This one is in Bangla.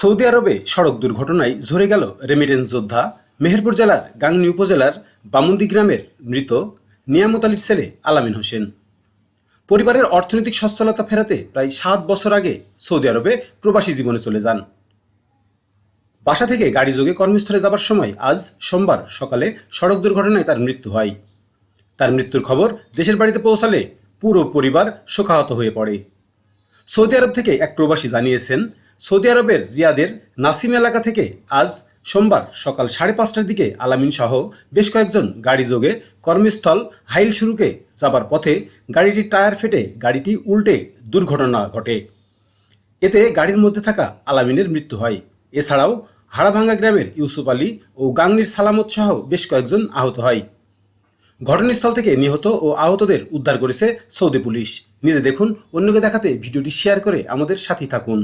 সৌদি আরবে সড়ক দুর্ঘটনায় ঝরে গেল রেমিটেন্স যোদ্ধা। মেহেরপুর জেলার গাংনী উপজেলার বামুন্দি গ্রামের মৃত নিয়ামত আলীর ছেলে আলামিন হোসেন। পরিবারের অর্থনৈতিক সচ্ছলতা ফেরাতে প্রায় সাত বছর আগে সৌদি আরবে প্রবাসী জীবনে চলে যান। বাসা থেকে গাড়ি যোগে কর্মস্থলে যাবার সময় আজ সোমবার সকালে সড়ক দুর্ঘটনায় তার মৃত্যু হয়। তার মৃত্যুর খবর দেশের বাড়িতে পৌঁছালে পুরো পরিবার শোকাহত হয়ে পড়ে। সৌদি আরব থেকে এক প্রবাসী জানিয়েছেন সৌদি আরবের রিয়াদের নাসিম এলাকা থেকে আজ সোমবার সকাল সাড়ে পাঁচটার দিকে আলামিন সহ বেশ কয়েকজন গাড়ি যোগে কর্মস্থল হাইল শুরুকে যাবার পথে গাড়িটির টায়ার ফেটে গাড়িটি উল্টে দুর্ঘটনা ঘটে। এতে গাড়ির মধ্যে থাকা আলামিনের মৃত্যু হয়। এছাড়াও হাড়াভাঙ্গা গ্রামের ইউসুফ আলী ও গাংনির সালামত সহ বেশ কয়েকজন আহত হয়। ঘটনাস্থল থেকে নিহত ও আহতদের উদ্ধার করেছে সৌদি পুলিশ। নিজে দেখুন, অন্যকে দেখাতে ভিডিওটি শেয়ার করে আমাদের সাথেই থাকুন।